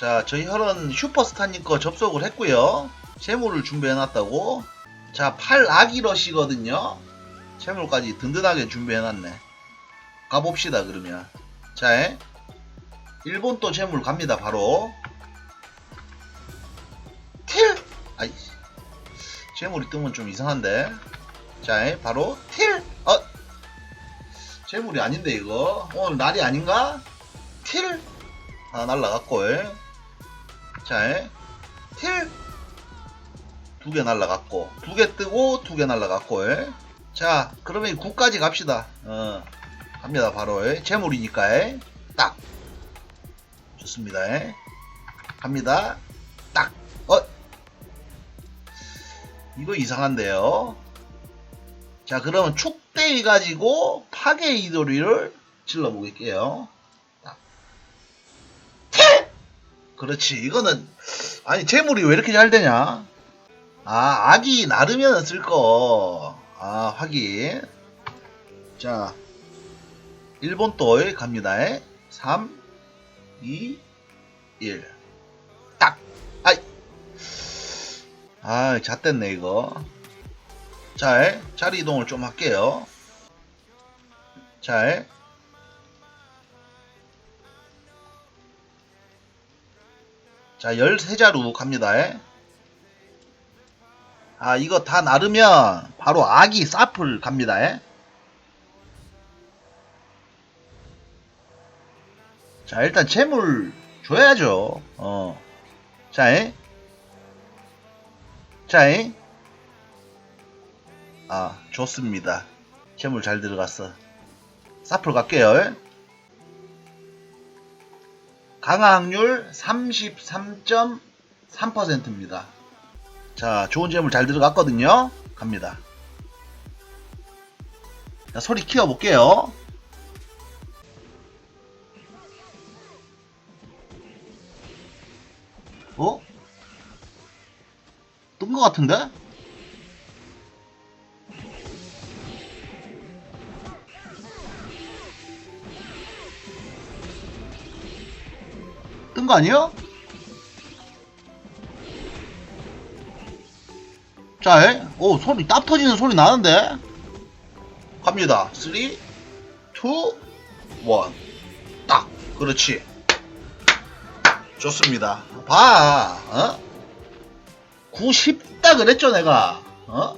자, 저희 혈은 슈퍼스타님 거 접속을 했고요. 재물을 준비해놨다고. 자, 8 아기러시거든요. 재물까지 든든하게 준비해놨네. 가봅시다, 그러면. 자, 에? 일본 또 재물 갑니다, 바로. 틸! 아이, 재물이 뜨면 좀 이상한데. 자, 에? 바로 틸! 어? 재물이 아닌데, 이거. 오늘 날이 아닌가? 틸! 하나 날라갔고, 에? 자, 에? 틸! 두 개 날라갔고, 두 개 뜨고, 두 개 날라갔고, 에? 자, 그러면 9까지 갑시다. 어, 갑니다, 바로. 에? 재물이니까, 에? 딱. 좋습니다, 에? 갑니다. 딱. 어? 이거 이상한데요. 자, 그러면 축대이 가지고 파괴 이도리를 질러 보겠게요. 그렇지. 이거는 아니 재물이 왜 이렇게 잘 되냐? 아, 악이 나르면 쓸 거. 아, 확인. 자, 일본 또에 갑니다. 3 2 1 딱. 아이. 아, 잣됐네 이거. 자, 에, 자리 이동을 좀 할게요. 자, 자, 13자루 갑니다. 에. 아, 이거 다 나르면 바로 아기 사플 갑니다. 에. 자, 일단 재물 줘야죠. 어. 자, 에. 자, 에. 아, 좋습니다. 재물 잘 들어갔어. 사플 갈게요. 에. 강화 확률 33.3%입니다. 자, 좋은 재물 잘 들어갔거든요. 갑니다. 자, 소리 키워볼게요. 어? 뜬 것 같은데? 거 아니에요? 자, 에? 오, 소리, 땀 터지는 소리 나는데? 갑니다. 3, 2, 1. 딱. 그렇지. 좋습니다. 봐, 어? 9 쉽다 그랬죠, 내가. 어?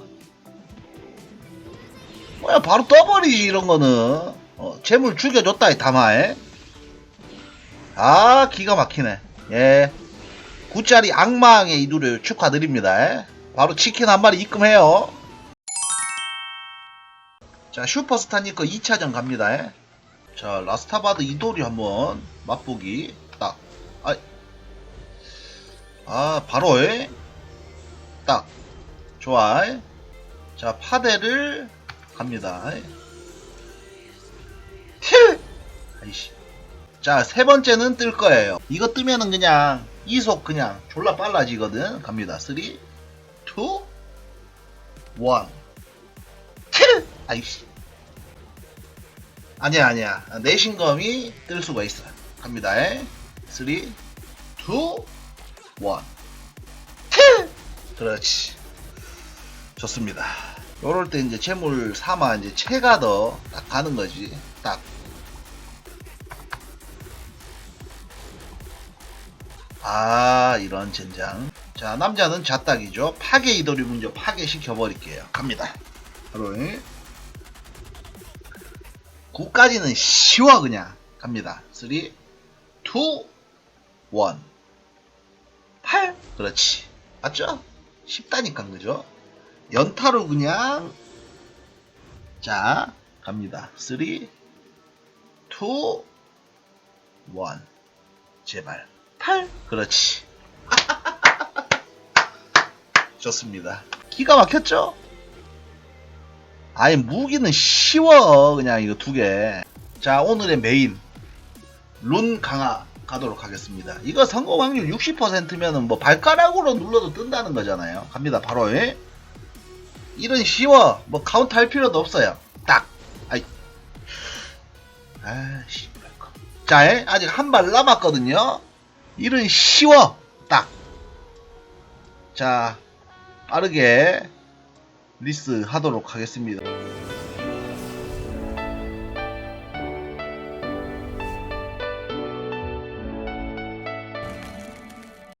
뭐야, 바로 떠버리지, 이런 거는. 어, 재물 죽여줬다, 이 다마에. 아, 기가 막히네. 예. 9짜리 악마의 이두를 축하드립니다. 예. 바로 치킨 한 마리 입금해요. 자, 슈퍼스타님 거 2차전 갑니다. 예. 자, 라스타바드 이도리 한번 맛보기. 딱. 아, 아 바로, 예. 딱. 좋아. 예. 자, 파데를 갑니다. 예. 틸! 아이씨. 자, 세 번째는 뜰 거예요. 이거 뜨면은 그냥 이속 그냥 졸라 빨라지거든. 갑니다. 3, 2, 1. 킬! 아이씨. 아니야, 아니야. 내신검이 뜰 수가 있어. 갑니다. 3, 2, 1. 킬! 그렇지. 좋습니다. 요럴 때 이제 재물 삼아 이제 채가 더 딱 가는 거지. 딱. 아 이런 젠장. 자 남자는 자딱이죠. 파괴 이도리 문제 파괴시켜 버릴게요. 갑니다. 바로 9까지는 쉬워 그냥. 갑니다. 3 2 1 8 그렇지. 맞죠? 쉽다니까 그죠? 연타로 그냥. 자 갑니다. 3 2 1 제발 8 그렇지. 좋습니다. 기가 막혔죠? 아예 무기는 쉬워 그냥 이거 두 개 자 오늘의 메인. 룬 강화 가도록 하겠습니다. 이거 성공 확률 60%면은 뭐 발가락으로 눌러도 뜬다는 거잖아요. 갑니다 바로. 예? 이런 쉬워 뭐 카운트 할 필요도 없어요. 딱. 아이. 아씨 자 예? 아직 한 발 남았거든요 일은 쉬워 딱. 자 빠르게 리스 하도록 하겠습니다.